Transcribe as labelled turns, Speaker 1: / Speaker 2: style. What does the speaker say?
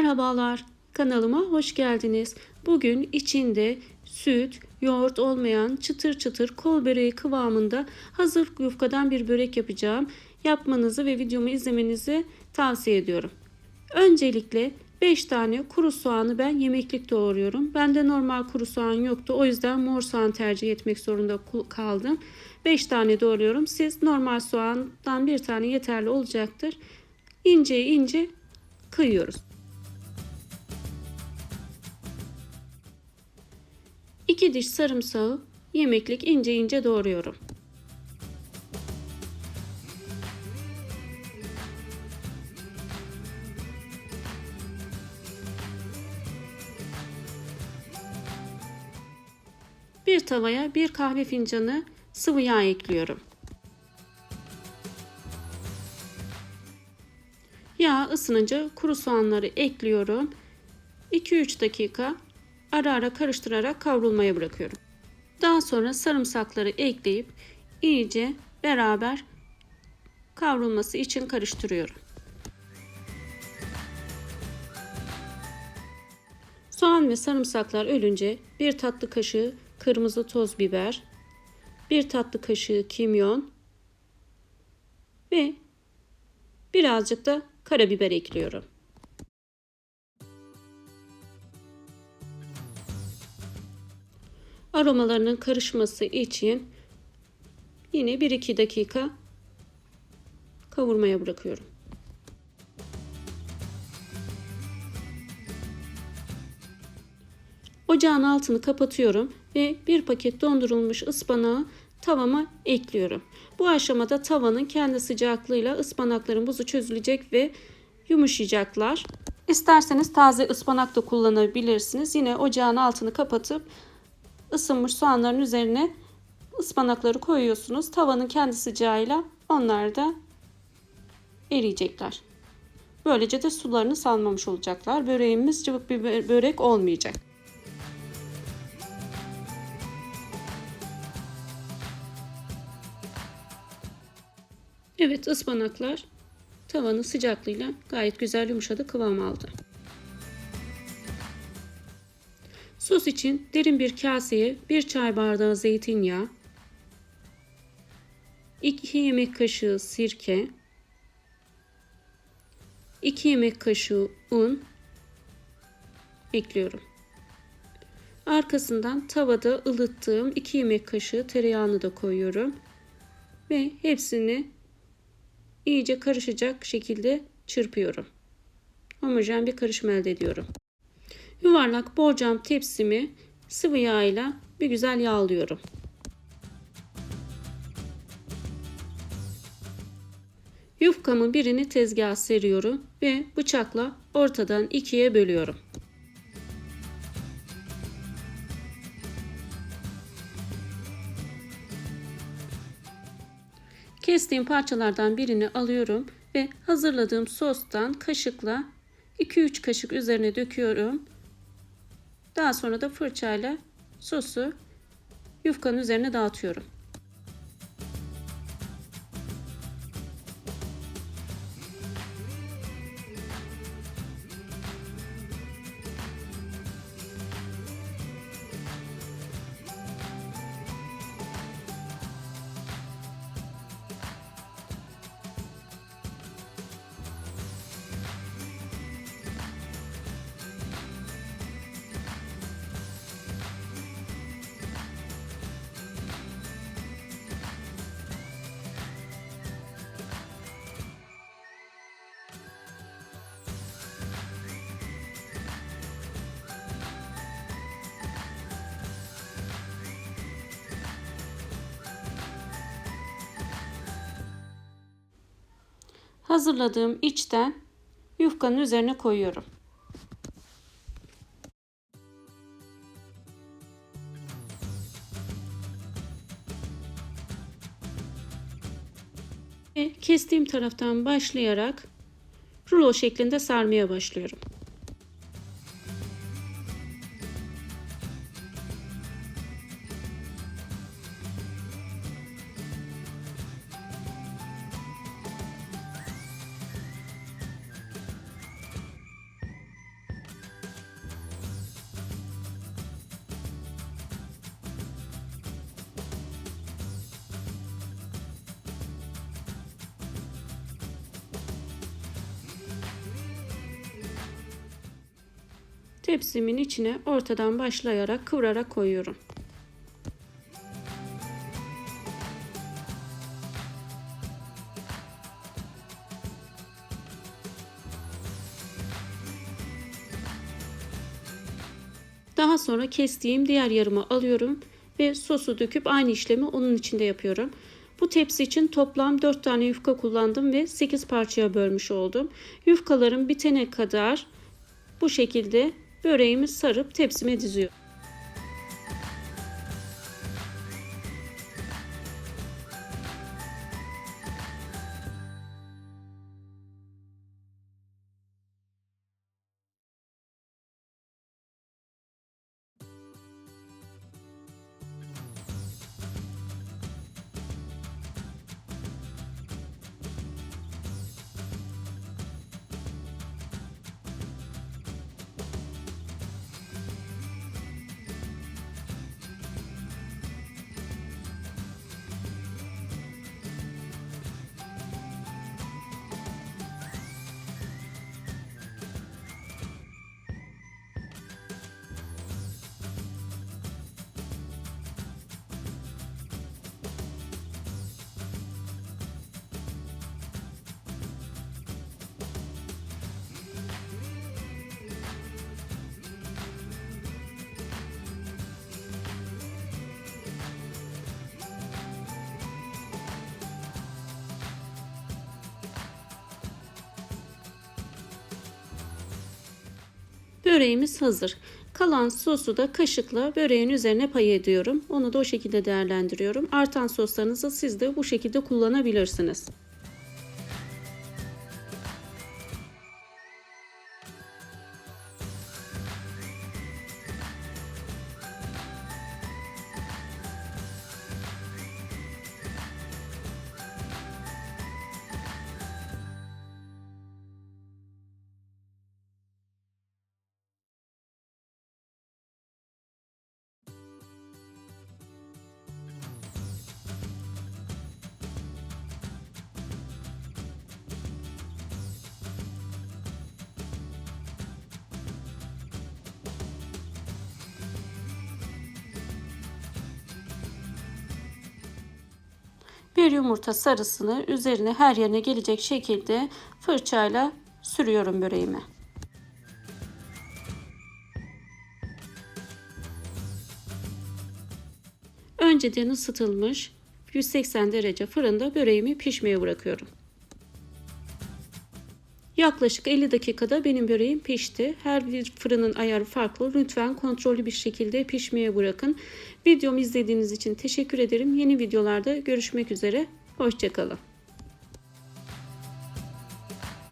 Speaker 1: Merhabalar, kanalıma hoş geldiniz. Bugün içinde süt, yoğurt olmayan çıtır çıtır kol böreği kıvamında hazır yufkadan bir börek yapacağım. Yapmanızı ve videomu izlemenizi tavsiye ediyorum. Öncelikle 5 tane kuru soğanı ben yemeklik doğruyorum. Bende normal kuru soğan yoktu. O yüzden mor soğan tercih etmek zorunda kaldım. 5 tane doğruyorum. Siz normal soğandan bir tane yeterli olacaktır. İnce ince kıyıyoruz. 2 diş sarımsağı yemeklik ince ince doğruyorum. Bir tavaya bir kahve fincanı sıvı yağ ekliyorum. Yağ ısınınca kuru soğanları ekliyorum. 2-3 dakika ara ara karıştırarak kavrulmaya bırakıyorum. Daha sonra sarımsakları ekleyip iyice beraber kavrulması için karıştırıyorum. Soğan ve sarımsaklar ölünce bir tatlı kaşığı kırmızı toz biber, bir tatlı kaşığı kimyon ve birazcık da karabiber ekliyorum. Aromalarının karışması için yine 1-2 dakika kavurmaya bırakıyorum. Ocağın altını kapatıyorum ve bir paket dondurulmuş ıspanağı tavama ekliyorum. Bu aşamada tavanın kendi sıcaklığıyla ıspanakların buzu çözülecek ve yumuşayacaklar. İsterseniz taze ıspanak da kullanabilirsiniz. Yine ocağın altını kapatıp ısınmış soğanların üzerine ıspanakları koyuyorsunuz. Tavanın kendi sıcağıyla onlar da eriyecekler. Böylece de sularını salmamış olacaklar. Böreğimiz cıvık bir börek olmayacak. Evet ıspanaklar tavanın sıcaklığıyla gayet güzel yumuşadı kıvam aldı. Sos için derin bir kaseye 1 çay bardağı zeytinyağı, 2 yemek kaşığı sirke, 2 yemek kaşığı un ekliyorum. Arkasından tavada ılıttığım 2 yemek kaşığı tereyağını da koyuyorum. Ve hepsini iyice karışacak şekilde çırpıyorum. Homojen bir karışım elde ediyorum. Yuvarlak borcam tepsimi sıvı yağ ile bir güzel yağlıyorum. Yufkamın birini tezgaha seriyorum ve bıçakla ortadan ikiye bölüyorum. Kestiğim parçalardan birini alıyorum ve hazırladığım sostan kaşıkla 2-3 kaşık üzerine döküyorum. Daha sonra da fırçayla sosu yufkanın üzerine dağıtıyorum. Hazırladığım içten yufkanın üzerine koyuyorum. Ve kestiğim taraftan başlayarak rulo şeklinde sarmaya başlıyorum. Tepsimin içine ortadan başlayarak kıvırarak koyuyorum. Daha sonra kestiğim diğer yarımı alıyorum ve sosu döküp aynı işlemi onun içinde yapıyorum. Bu tepsi için toplam 4 tane yufka kullandım ve 8 parçaya bölmüş oldum. Yufkalarım bitene kadar bu şekilde böreğimi sarıp tepsime diziyorum. Böreğimiz hazır. Kalan sosu da kaşıkla böreğin üzerine pay ediyorum. Onu da o şekilde değerlendiriyorum. Artan soslarınızı siz de bu şekilde kullanabilirsiniz. Bir yumurta sarısını üzerine her yerine gelecek şekilde fırçayla sürüyorum böreğime. Önceden ısıtılmış 180 derece fırında böreğimi pişmeye bırakıyorum. Yaklaşık 50 dakikada benim böreğim pişti. Her bir fırının ayarı farklı. Lütfen kontrollü bir şekilde pişmeye bırakın. Videomu izlediğiniz için teşekkür ederim. Yeni videolarda görüşmek üzere. Hoşçakalın.